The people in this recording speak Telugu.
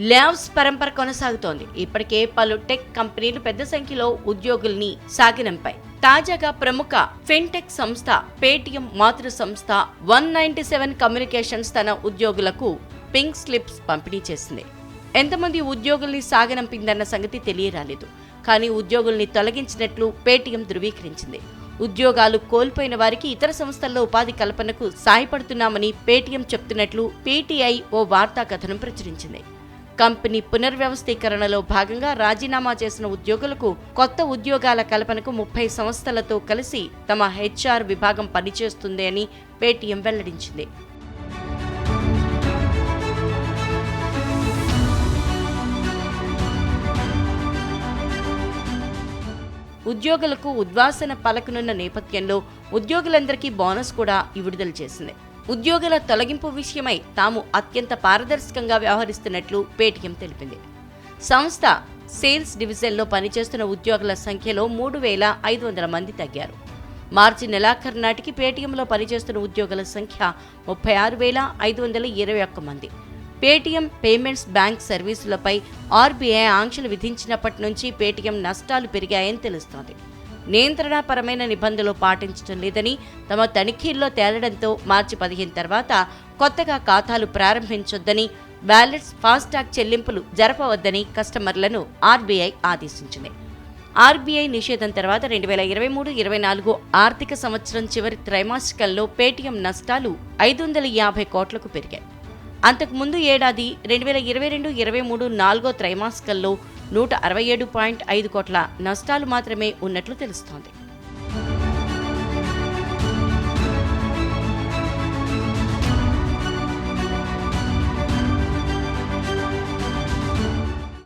ల్యాబ్స్ పరంపర కొనసాగుతోంది. ఇప్పటికే పలు టెక్ కంపెనీలు పెద్ద సంఖ్యలో ఉద్యోగుల్ని సాగినంపాయి. తాజాగా ప్రముఖ ఫిన్టెక్ సంస్థ పేటిఎం మాతృ సంస్థ వన్ నైన్టీ సెవెన్ కమ్యూనికేషన్స్ తన ఉద్యోగులకు పింక్ స్లిప్స్ పంపిణీ చేసింది. ఎంతమంది ఉద్యోగుల్ని సాగనంపిందన్న సంగతి తెలియరాలేదు. కానీ ఉద్యోగుల్ని తొలగించినట్లు పేటీఎం ధృవీకరించింది. ఉద్యోగాలు కోల్పోయిన వారికి ఇతర సంస్థల్లో ఉపాధి కల్పనకు సాయపడుతున్నామని పేటీఎం చెప్తున్నట్లు పీటీఐ ఓ వార్తా కథనం ప్రచురించింది. కంపెనీ పునర్వ్యవస్థీకరణలో భాగంగా రాజీనామా చేసిన ఉద్యోగులకు కొత్త ఉద్యోగాల కల్పనకు ముప్పై సంస్థలతో కలిసి తమ హెచ్ఆర్ విభాగం పనిచేస్తుంది అని పేటీఎం వెల్లడించింది. ఉద్యోగులకు ఉద్వాసన పలకనున్న నేపథ్యంలో ఉద్యోగులందరికీ బోనస్ కూడా విడుదల చేసింది. ఉద్యోగుల తొలగింపు విషయమై తాము అత్యంత పారదర్శకంగా వ్యవహరిస్తున్నట్లు పేటీఎం తెలిపింది. సంస్థ సేల్స్ డివిజన్లో పనిచేస్తున్న ఉద్యోగుల సంఖ్యలో మూడు వేల ఐదు వందల మంది తగ్గారు. మార్చి నెలాఖరు నాటికి పేటీఎంలో పనిచేస్తున్న ఉద్యోగుల సంఖ్య ముప్పై ఆరు వేల ఐదు వందల ఇరవై ఒక్క మంది. పేటీఎం పేమెంట్స్ బ్యాంక్ సర్వీసులపై ఆర్బీఐ ఆంక్షలు విధించినప్పటి నుంచి పేటీఎం నష్టాలు పెరిగాయని తెలుస్తోంది. నియంత్రణపరమైన నిబంధనలు పాటించడం లేదని తమ తనిఖీల్లో తేలడంతో మార్చి పదిహేను తర్వాత కొత్తగా ఖాతాలు ప్రారంభించొద్దని బ్యాలెట్స్ ఫాస్టాగ్ చెల్లింపులు జరపవద్దని కస్టమర్లను ఆర్బీఐ ఆదేశించింది. ఆర్బీఐ నిషేధం తర్వాత రెండు వేల ఇరవై మూడు ఇరవై నాలుగు ఆర్థిక సంవత్సరం చివరి త్రైమాసికంలో పేటీఎం నష్టాలు ఐదు వందల యాభై కోట్లకు పెరిగాయి. అంతకుముందు ఏడాది రెండు వేల ఇరవై రెండు ఇరవై మూడు నాలుగో త్రైమాసికంలో నూట అరవై ఏడు పాయింట్ ఐదు కోట్ల నష్టాలు మాత్రమే ఉన్నట్లు తెలుస్తోంది.